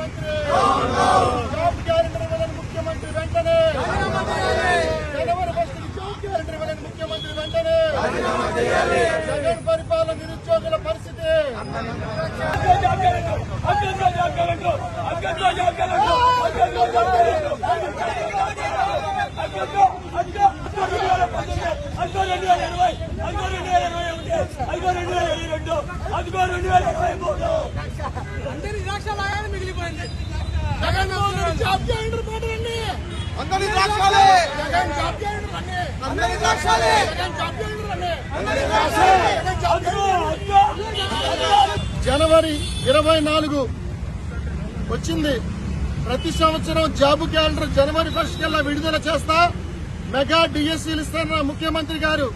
ముఖ్యమంత్రి! Job calendar ఇవ్వాలని ముఖ్యమంత్రి వెంటనే! జనవరి ఫస్ట్ జాబ్ క్యాలెండర్ ఇవ్వాలని ముఖ్యమంత్రి వెంటనే! జగన్ పరిపాలన నిరుద్యోగుల పరిస్థితి! అందరి జగన్మోహన్ రెడ్డి జాబ్ క్యాలెండర్ పెట్టండి అందరి ద్రాక్షాలే జగన్ జాబ్ క్యాలెండర్ రండి. అందరి ద్రాక్షాలే జగన్ జాబ్ క్యాలెండర్ రండి. అందరి ద్రాక్షాలే జగన్ జాబ్ క్యాలెండర్ జనవరి ఇరవై నాలుగు వచ్చింది. ప్రతి సంవత్సరం జాబ్ క్యాలెండర్ జనవరి ఫస్ట్ కల్లా విడుదల చేస్తా. మెగా డిఎస్సీలు ఇస్తున్న ముఖ్యమంత్రి గారు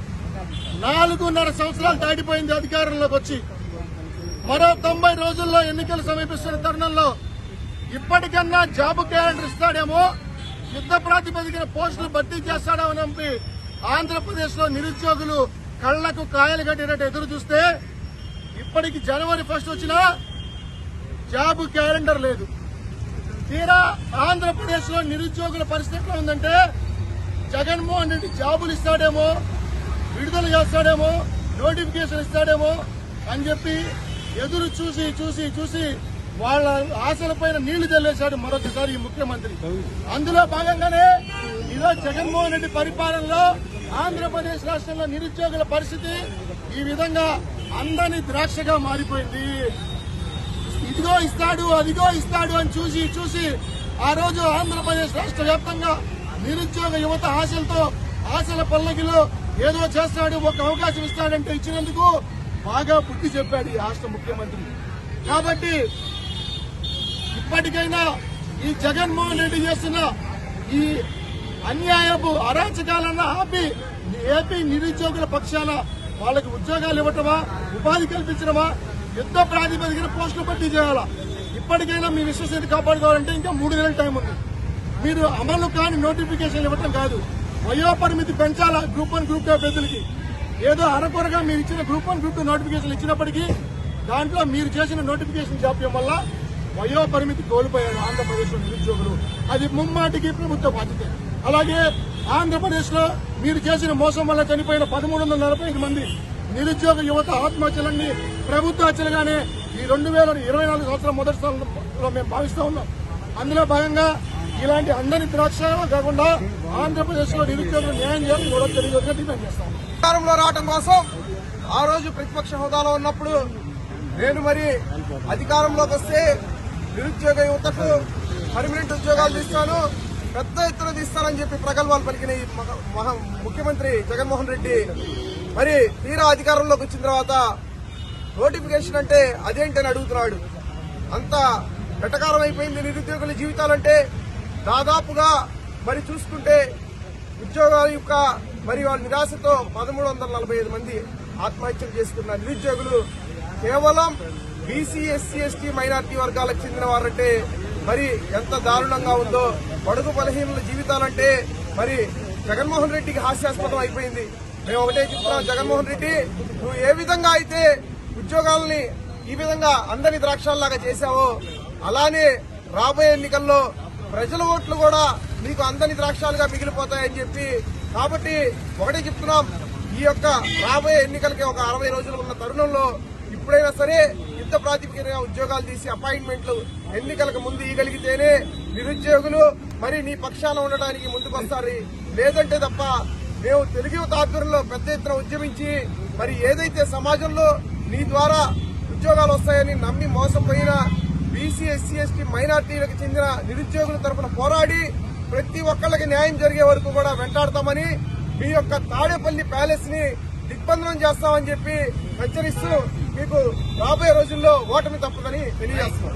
నాలుగున్నర సంవత్సరాలు దాటిపోయింది అధికారంలోకి వచ్చి. మరో తొంభై రోజుల్లో ఎన్నికలు సమీపిస్తున్న తరుణంలో ఇప్పటికన్నా జాబ్ క్యాలెండర్ ఇస్తాడేమో యుద్ధ ప్రాతిపదికన పోస్టులు భర్తీ చేస్తాడో అని నమ్మి ఆంధ్రప్రదేశ్లో నిరుద్యోగులు కళ్ళకు కాయలు కట్టినట్టు ఎదురు చూస్తే ఇప్పటికి జనవరి ఫస్ట్ వచ్చినా జాబ్ క్యాలెండర్ లేదు. తీరా ఆంధ్రప్రదేశ్లో నిరుద్యోగుల పరిస్థితి ఎట్లా ఉందంటే జగన్మోహన్ రెడ్డి జాబులు ఇస్తాడేమో విడుదల చేస్తాడేమో నోటిఫికేషన్ ఇస్తాడేమో అని చెప్పి ఎదురు చూసి చూసి చూసి వాళ్ళ ఆశలపైన నీళ్ళు చల్లేశాడు మరొకసారి ఈ ముఖ్యమంత్రి. అందులో భాగంగానే ఈరోజు జగన్మోహన్ రెడ్డి పరిపాలనలో ఆంధ్రప్రదేశ్ రాష్ట్రంలో నిరుద్యోగుల పరిస్థితి ఈ విధంగా అందరినీ ద్రాక్షగా మారిపోయింది. ఇదిగో ఇస్తాడు అదిగో ఇస్తాడు అని చూసి చూసి ఆ రోజు ఆంధ్రప్రదేశ్ రాష్ట్ర వ్యాప్తంగా నిరుద్యోగ యువత ఆశలతో ఆశల పల్లకిలో ఏదో చేస్తాడు ఒక అవకాశం ఇస్తాడంటే ఇచ్చినందుకు బాగా బుద్ధి చెప్పాడు ఈ రాష్ట్ర ముఖ్యమంత్రి. కాబట్టి ఇప్పటికైనా ఈ జగన్మోహన్ రెడ్డి చేస్తున్న ఈ అన్యాయపు అరాచకాలన్న ఆపి ఏపీ నిరుద్యోగుల పక్షాన వాళ్ళకి ఉద్యోగాలు ఇవ్వటమా ఉపాధి కల్పించడమా యుద్ధ ప్రాతిపదికన పోస్టులు భర్తీ చేయాలా? ఇప్పటికైనా మీ విశ్వసనీయత కాపాడుకోవాలంటే ఇంకా మూడు నెలల టైం ఉంది. మీరు అమలు కాని నోటిఫికేషన్ ఇవ్వటం కాదు. వయోపరిమితి పెంచాలా గ్రూప్ వన్ గ్రూప్ టూ అభ్యర్థులకి? ఏదో అరకొరగా మీరు ఇచ్చిన group one group two notification ఇచ్చినప్పటికీ దాంట్లో మీరు చేసిన నోటిఫికేషన్ జాప్యం వల్ల వయో పరిమితి కోల్పోయారు ఆంధ్రప్రదేశ్లో నిరుద్యోగులు. అది ముమ్మాటికి ప్రభుత్వ బాధ్యత. అలాగే ఆంధ్రప్రదేశ్లో మీరు చేసిన మోసం వల్ల చనిపోయిన పదమూడు వందల నలభై ఐదు మంది నిరుద్యోగ యువత ఆత్మహత్యలన్నీ ప్రభుత్వ హత్యలుగానే ఈ రెండు వేల ఇరవై నాలుగు సంవత్సరం మొదటి స్థానంలో మేము భావిస్తా ఉన్నాం. అందులో భాగంగా ఇలాంటి అందరి ద్రాక్ష కాకుండా ఆంధ్రప్రదేశ్లో నిరుద్యోగులు న్యాయం చేయాలని కూడా తెలియజేయగా డిమాండ్ చేస్తాం. అధికారంలో రావడం కోసం ఆ రోజు ప్రతిపక్ష హోదాలో ఉన్నప్పుడు నేను మరి అధికారంలోకి వస్తే నిరుద్యోగ యువతకు పర్మనెంట్ ఉద్యోగాలు తీస్తాను పెద్ద ఎత్తున తీస్తానని చెప్పి ప్రగల్భాలు పలికిన ఈ మహ- మహా- ముఖ్యమంత్రి జగన్మోహన్ రెడ్డి. మరి తీరా అధికారంలోకి వచ్చిన తర్వాత నోటిఫికేషన్ అంటే అదేంటని అడుగుతున్నాడు. అంత వెటకారం అయిపోయింది నిరుద్యోగుల జీవితాలంటే దాదాపుగా మరి చూసుకుంటే ఉద్యోగాల యొక్క మరి వాళ్ళ నిరాశతో పదమూడు వందల నలభై ఐదు మంది ఆత్మహత్యలు చేసుకున్న నిరుద్యోగులు కేవలం బీసీ ఎస్సీ ఎస్టీ మైనార్టీ వర్గాలకు చెందిన వారంటే మరి ఎంత దారుణంగా ఉందో బడుగు బలహీనుల జీవితాలంటే మరి జగన్మోహన్ రెడ్డికి హాస్యాస్పదం అయిపోయింది. మేము ఒకటే చెప్తున్నాం జగన్మోహన్ రెడ్డి నువ్వు ఏ విధంగా అయితే ఉద్యోగాలని ఈ విధంగా అందరి ద్రాక్షాల్లాగా చేశావో అలానే రాబోయే ఎన్నికల్లో ప్రజల ఓట్లు కూడా మీకు అందని ద్రాక్షాలుగా మిగిలిపోతాయని చెప్పి కాబట్టి ఒకటే చెప్తున్నాం ఈ యొక్క రాబోయే ఎన్నికలకి ఒక అరవై రోజులు ఉన్న తరుణంలో ఇప్పుడైనా సరే యుద్ధ ప్రాతిపదికగా ఉద్యోగాలు తీసి అపాయింట్మెంట్లు ఎన్నికలకు ముందు ఇవ్వగలిగితేనే నిరుద్యోగులు మరి నీ పక్షాన ఉండడానికి ముందుకొస్తారు. లేదంటే తప్ప మేము తెలుగు యువత ఆధ్వర్యంలో పెద్ద ఎత్తున ఉద్యమించి మరి ఏదైతే సమాజంలో నీ ద్వారా ఉద్యోగాలు వస్తాయని నమ్మి మోసపోయిన బీసీ ఎస్సీ ఎస్టీ మైనార్టీలకు చెందిన నిరుద్యోగుల తరపున పోరాడి ప్రతి ఒక్కళ్ళకి న్యాయం జరిగే వరకు కూడా వెంటాడతామని మీ యొక్క తాడేపల్లి ప్యాలెస్ని దిగ్బంధనం చేస్తామని చెప్పి హెచ్చరిస్తూ మీకు రాబోయే రోజుల్లో ఓటమి తప్పదని తెలియజేస్తున్నాం